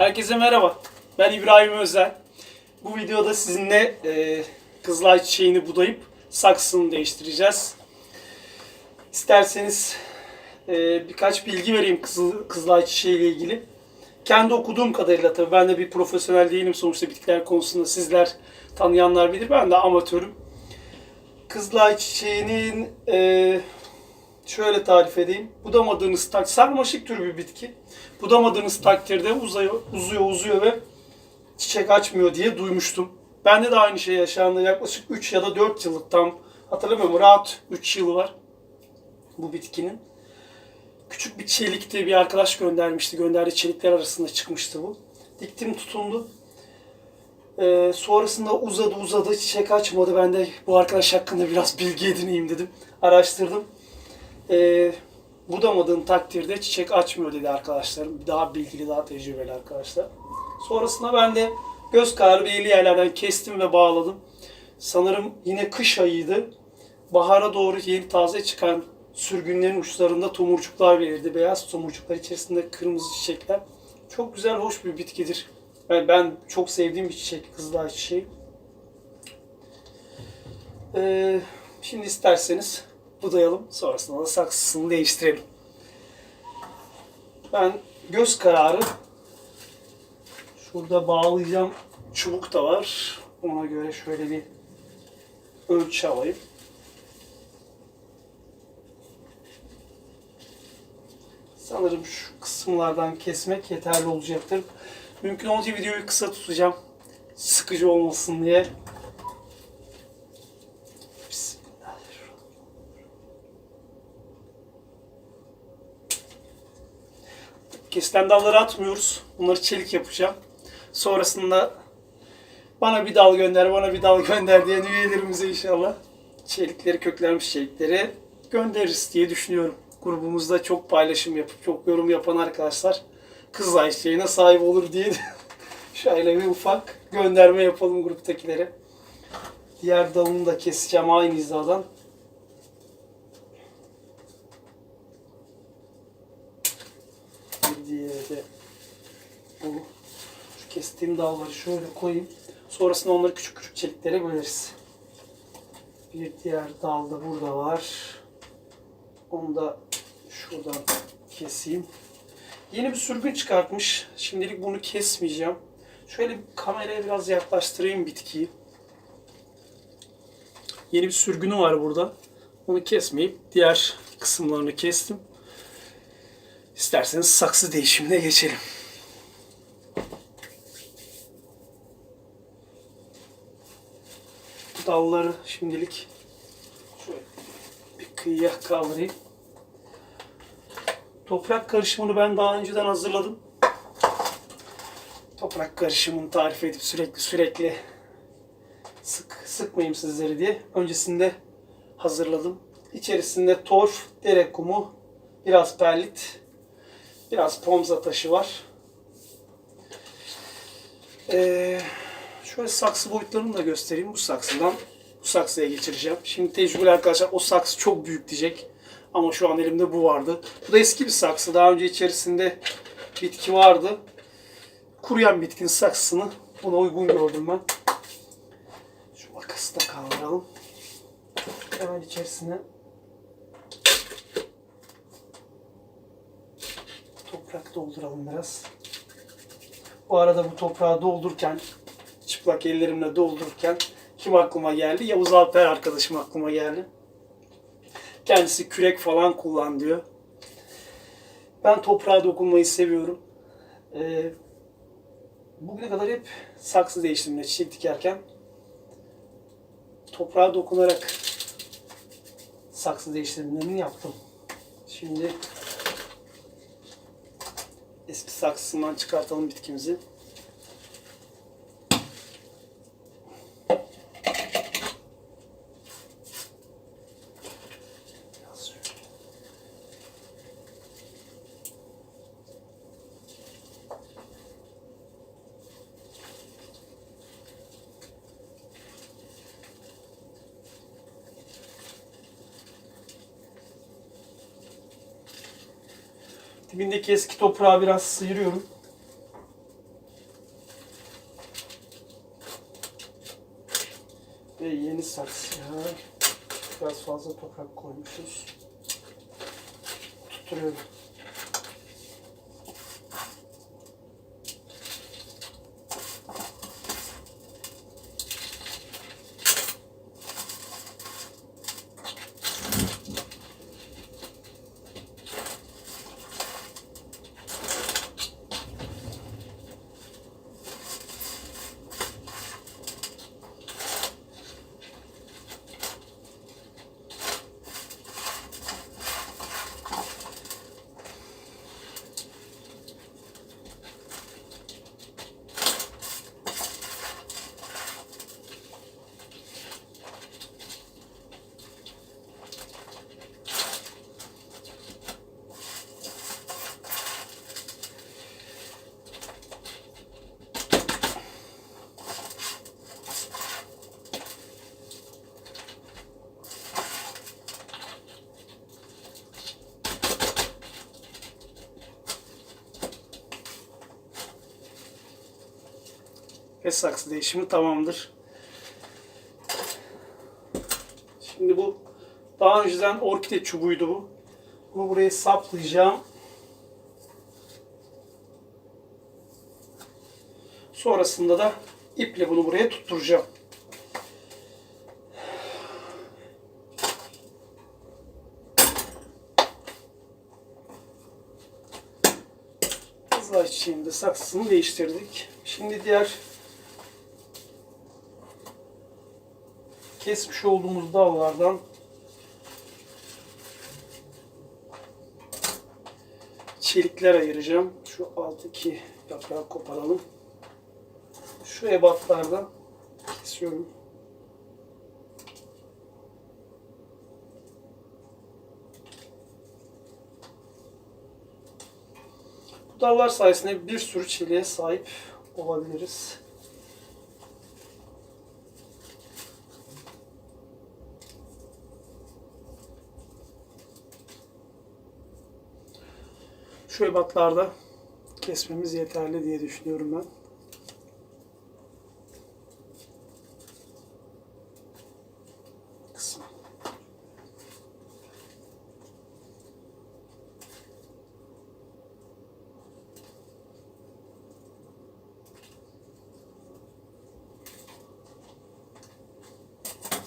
Herkese merhaba. Ben İbrahim Özel. Bu videoda sizinle e, kızılay çiçeğini budayıp saksısını değiştireceğiz. İsterseniz e, birkaç bilgi vereyim kızıl, kızılay çiçeği ile ilgili. Kendi okuduğum kadarıyla tabii ben de bir profesyonel değilim sonuçta bitkiler konusunda sizler tanıyanlar bilir. Ben de amatörüm. Kızılay çiçeğinin e, şöyle tarif edeyim. Budamadığınız tak sarmaşık tür bir bitki. Budamadığınız takdirde uzuyor, uzuyor, uzuyor ve çiçek açmıyor diye duymuştum. Bende de aynı şey yaşandı. Yaklaşık 3 ya da 4 yıllık tam hatırlamıyorum. Rahat 3 yılı var bu bitkinin. Küçük bir çelikti bir arkadaş göndermişti. Gönderdiği çelikler arasında çıkmıştı bu. Diktim tutundu. Ee, sonrasında uzadı uzadı çiçek açmadı. Ben de bu arkadaş hakkında biraz bilgi edineyim dedim. Araştırdım. Ee, budamadığın takdirde çiçek açmıyor dedi arkadaşlarım. Daha bilgili, daha tecrübeli arkadaşlar. Sonrasında ben de göz kararı belli yerlerden kestim ve bağladım. Sanırım yine kış ayıydı. Bahara doğru yeni taze çıkan sürgünlerin uçlarında tomurcuklar belirdi. Beyaz tomurcuklar içerisinde kırmızı çiçekler. Çok güzel, hoş bir bitkidir. Yani ben çok sevdiğim bir çiçek, kızılay çiçeği. Ee, şimdi isterseniz budayalım. Sonrasında da saksısını değiştirelim. Ben göz kararı şurada bağlayacağım çubuk da var. Ona göre şöyle bir ölçü alayım. Sanırım şu kısımlardan kesmek yeterli olacaktır. Mümkün olduğunca videoyu kısa tutacağım. Sıkıcı olmasın diye. Kesilen dalları atmıyoruz. Bunları çelik yapacağım. Sonrasında bana bir dal gönder, bana bir dal gönder diyen üyelerimize inşallah çelikleri, köklenmiş çelikleri göndeririz diye düşünüyorum. Grubumuzda çok paylaşım yapıp çok yorum yapan arkadaşlar Kızılay çiçeğine sahip olur diye şöyle bir ufak gönderme yapalım gruptakilere. Diğer dalını da keseceğim aynı hizadan. De bu. Şu kestiğim dalları şöyle koyayım. Sonrasında onları küçük küçük çeliklere böleriz. Bir diğer dal da burada var. Onu da şuradan keseyim. Yeni bir sürgün çıkartmış. Şimdilik bunu kesmeyeceğim. Şöyle kameraya biraz yaklaştırayım bitkiyi. Yeni bir sürgünü var burada. Onu kesmeyip diğer kısımlarını kestim. İsterseniz saksı değişimine geçelim. Dalları şimdilik şöyle bir kıyıya kaldırayım. Toprak karışımını ben daha önceden hazırladım. Toprak karışımını tarif edip sürekli sürekli sık sıkmayayım sizleri diye öncesinde hazırladım. İçerisinde torf, dere kumu, biraz perlit, biraz pomza taşı var. Ee, şöyle saksı boyutlarını da göstereyim. Bu saksıdan bu saksıya geçireceğim. Şimdi tecrübeli arkadaşlar o saksı çok büyük diyecek. Ama şu an elimde bu vardı. Bu da eski bir saksı. Daha önce içerisinde bitki vardı. Kuruyan bitkinin saksısını buna uygun gördüm ben. Şu makası da kaldıralım. Hemen içerisine toprak dolduralım biraz. Bu arada bu toprağı doldururken, çıplak ellerimle doldururken kim aklıma geldi? Yavuz Alper arkadaşım aklıma geldi. Kendisi kürek falan kullan diyor. Ben toprağa dokunmayı seviyorum. Ee, bugüne kadar hep saksı değiştirmeye çiçek dikerken toprağa dokunarak saksı değiştirmelerini yaptım. Şimdi eski saksısından çıkartalım bitkimizi. Dibindeki eski toprağı biraz sıyırıyorum. Ve yeni saksıya biraz fazla toprak koymuşuz. Tutturuyorum. Ve saksı değişimi tamamdır. Şimdi bu daha önceden orkide çubuğuydu bu. Bunu buraya saplayacağım. Sonrasında da iple bunu buraya tutturacağım. Kızlar çiçeğinin de saksısını değiştirdik. Şimdi diğer kesmiş olduğumuz dallardan çelikler ayıracağım. Şu alttaki yaprağı koparalım. Şu ebatlardan kesiyorum. Bu dallar sayesinde bir sürü çeliğe sahip olabiliriz. Şu ebatlarda kesmemiz yeterli diye düşünüyorum ben.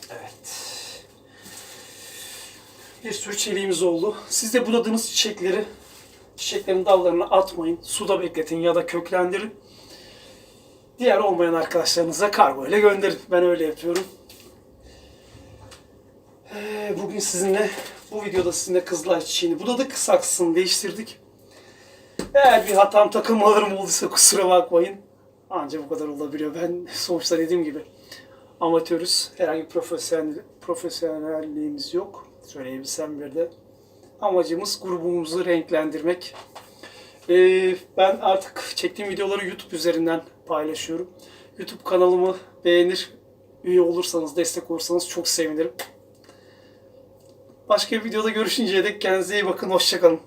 Evet. Bir sürü çeliğimiz oldu. Siz de budadığınız çiçekleri çiçeklerin dallarını atmayın. Suda bekletin ya da köklendirin. Diğer olmayan arkadaşlarınıza kargo ile gönderin. Ben öyle yapıyorum. Ee, Bugün sizinle bu videoda sizinle kızlar çiçeğini budadık. Saksısını değiştirdik. Eğer bir hatam takılmalarım olduysa kusura bakmayın. Ancak bu kadar olabiliyor. Ben sonuçta dediğim gibi amatörüz. Herhangi bir profesyonel, profesyonelliğimiz yok. Söyleyebilsem bir de. Amacımız grubumuzu renklendirmek. Ee, ben artık çektiğim videoları YouTube üzerinden paylaşıyorum. YouTube kanalımı beğenir, üye olursanız, destek olursanız çok sevinirim. Başka bir videoda görüşünceye dek kendinize iyi bakın, hoşçakalın.